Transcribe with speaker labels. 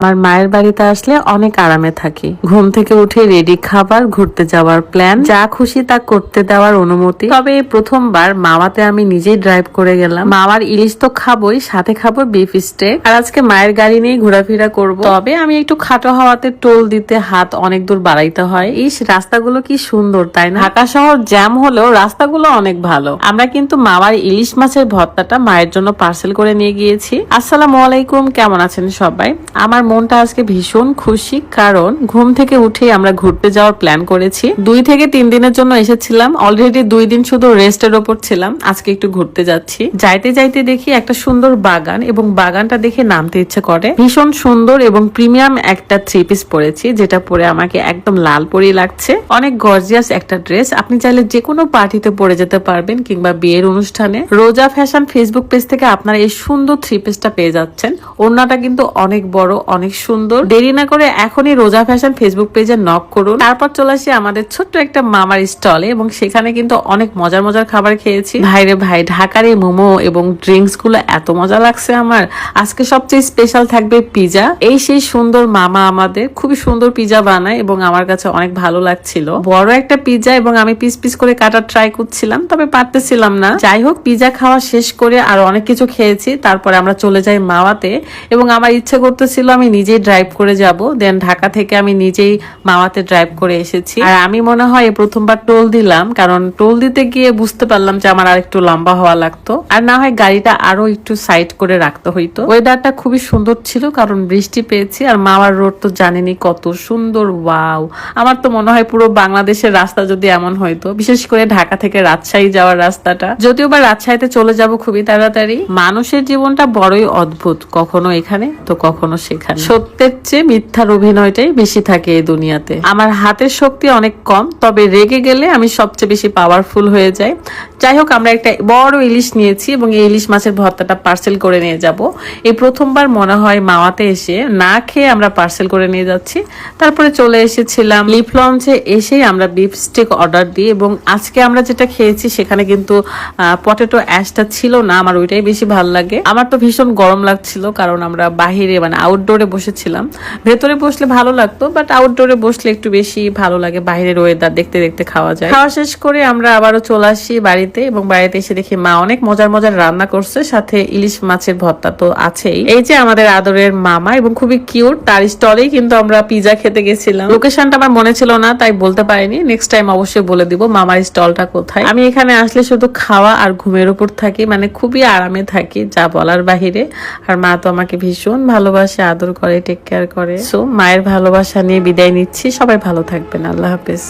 Speaker 1: আমার মায়ের বাড়িতে আসলে অনেক আরামে থাকি। ঘুম থেকে উঠে রেডি খাবার, ঘুরতে যাওয়ার প্ল্যান যা খুশি তা করতে দেওয়ার অনুমতি। তবে প্রথমবার মামাতে আমি নিজেই ড্রাইভ করে গেলাম। মামার ইলিশ তো খাবোই, সাথে খাব বিফ স্টেক আর আজকে মায়ের গাড়ি নিয়ে ঘোরাফেরা করব। তবে আমি একটু খাটো হওয়াতে টোল দিতে হাত অনেক দূর বাড়াইতে হয়। ইস, রাস্তাগুলো কি সুন্দর, তাই না? ঢাকা শহর জ্যাম হলেও রাস্তাগুলো অনেক ভালো। আমরা কিন্তু মামার ইলিশ মাছের ভর্তাটা মায়ের জন্য পার্সেল করে নিয়ে গিয়েছি। আসসালামু আলাইকুম, কেমন আছেন সবাই? আমার মনটা আজকে ভীষণ খুশি, কারণ ঘুম থেকে উঠে আমরা ঘুরতে যাওয়ার প্ল্যান করেছি। দুই থেকে তিন দিনের জন্য এসেছিলাম অলরেডি দুই দিন শুধু রেস্টের ওপর ছিলাম, আজকে একটু ঘুরতে যাচ্ছি। যাইতে যাইতে দেখি একটা সুন্দর বাগান এবং বাগানটা দেখে নামতে ইচ্ছে করে। ভীষণ সুন্দর এবং প্রিমিয়াম একটা থ্রি পিস পরেছি, যেটা পরে আমাকে একদম লাল পরি লাগছে। অনেক গর্জিয়াস একটা ড্রেস আপনি চাইলে যে কোনো পার্টিতে পরে যেতে পারবেন কিংবা বিয়ের অনুষ্ঠানে। রোজা ফ্যাশন ফেসবুক পেজ থেকে আপনারা এই সুন্দর থ্রি পিসটা পেয়ে যাচ্ছেন। ওড়নাটা কিন্তু অনেক বড় অনেক সুন্দর। দেরি না করে এখনই রোজা ফ্যাশন ফেসবুক পেজে নক করুন। তারপর চলে আসি আমাদের ছোট্ট একটা মামার স্টলে এবং সেখানে কিন্তু অনেক মজার মজার খাবার খেয়েছি। ভাইরে ভাই, ঢাকার এই মোমো এবং ড্রিঙ্কসগুলো এত মজা লাগছে আমার। আজকে সবচেয়ে স্পেশাল থাকবে পিজা এই সেই সুন্দর মামা আমাদের খুবই সুন্দর পিজা বানায় এবং আমার কাছে অনেক ভালো লাগছিল। বড় একটা পিজা এবং আমি পিস পিস করে কাটার ট্রাই করছিলাম, তবে পারতেছিলাম না। যাই হোক পিজা খাওয়া শেষ করে আর অনেক কিছু খেয়েছি। তারপরে আমরা চলে যাই মাওয়াতে এবং আমার ইচ্ছে করতেছিল আমি নিজেই ড্রাইভ করে যাব দেন ঢাকা থেকে আমি নিজেই মামাতে ড্রাইভ করে এসেছি। আর আমি মনে হয় প্রথমবার টোল দিলাম, কারণ টোল দিতে গিয়ে বুঝতে পারলাম যে আমার আর একটু লম্বা হওয়া লাগতো। আর না হয় গাড়িটা আরও একটু সাইড করে রাখতে হইতো। ওয়েদারটা খুবই সুন্দর ছিল, কারণ বৃষ্টি পেয়েছি, আর মামার রোড তো জানেনি কত সুন্দর ওয়াও আমার তো মনে হয় পুরো বাংলাদেশের রাস্তা যদি এমন হইতো, বিশেষ করে ঢাকা থেকে রাজশাহী যাওয়ার রাস্তাটা, যদিও বা রাজশাহীতে চলে যাব খুবই তাড়াতাড়ি, মানুষের জীবনটা বড়ই অদ্ভুত, কখনো এখানে, তো কখনো সেখানে। সত্যের চেয়ে মিথ্যার অভিনয়টাই বেশি থাকে এই দুনিয়াতে। আমার হাতের শক্তি অনেক কম, তবে রেগে গেলে আমি সবচেয়ে বেশি পাওয়ারফুল হয়ে যাই। যাই হোক, আমরা একটা বড় ইলিশ নিয়েছি এবং এই ইলিশ মাছের ভর্তাটা পার্সেল করে নিয়ে যাব। এই প্রথমবার মনে হয় মাওয়াতে এসে না খেয়ে আমরা পার্সেল করে নিয়ে যাচ্ছি। তারপরে চলে এসেছিলাম লিফ লঞ্চে এসেই আমরা বিফ স্টিক অর্ডার দিই এবং আজকে আমরা যেটা খেয়েছি সেখানে কিন্তু পটেটো অ্যাশটা ছিল না, আমার ওইটাই বেশি ভালো লাগে। আমার তো ভীষণ গরম লাগছিল কারণ আমরা বাহিরে মানে আউটডোরে বসেছিলাম। ভেতরে বসলে ভালো লাগতো বাট আউটডোরে বসলে একটু বেশি ভালো লাগে, বাইরের ওয়েদার দেখতে দেখতে খাওয়া যায়। খাওয়া শেষ করে আমরা আবারও চলে আসি বাড়িতে এবং বাড়িতে এসে দেখি মা অনেক মজার মজার রান্না করছে, সাথে ইলিশ মাছের ভর্তা তো আছেই। এই যে আমাদের আদরের মামা এবং খুবই কিউট তার স্টলেই কিন্তু আমরা পিজা খেতে গেছিলাম। লোকেশনটা আমার মনে ছিল না, তাই বলতে পারিনি। নেক্সট টাইম অবশ্যই বলে দিব মামার স্টলটা কোথায়। আমি এখানে আসলে শুধু খাওয়া আর ঘুমের উপর থাকি মানে খুবই আরামে থাকি, যা বলার বাহিরে। আর মা তো আমাকে ভীষণ ভালোবাসে আদর করে টেক কেয়ার করে। সো মায়ের ভালোবাসা নিয়ে বিদায় নিচ্ছি। সবাই ভালো থাকবেন। আল্লাহ হাফেজ।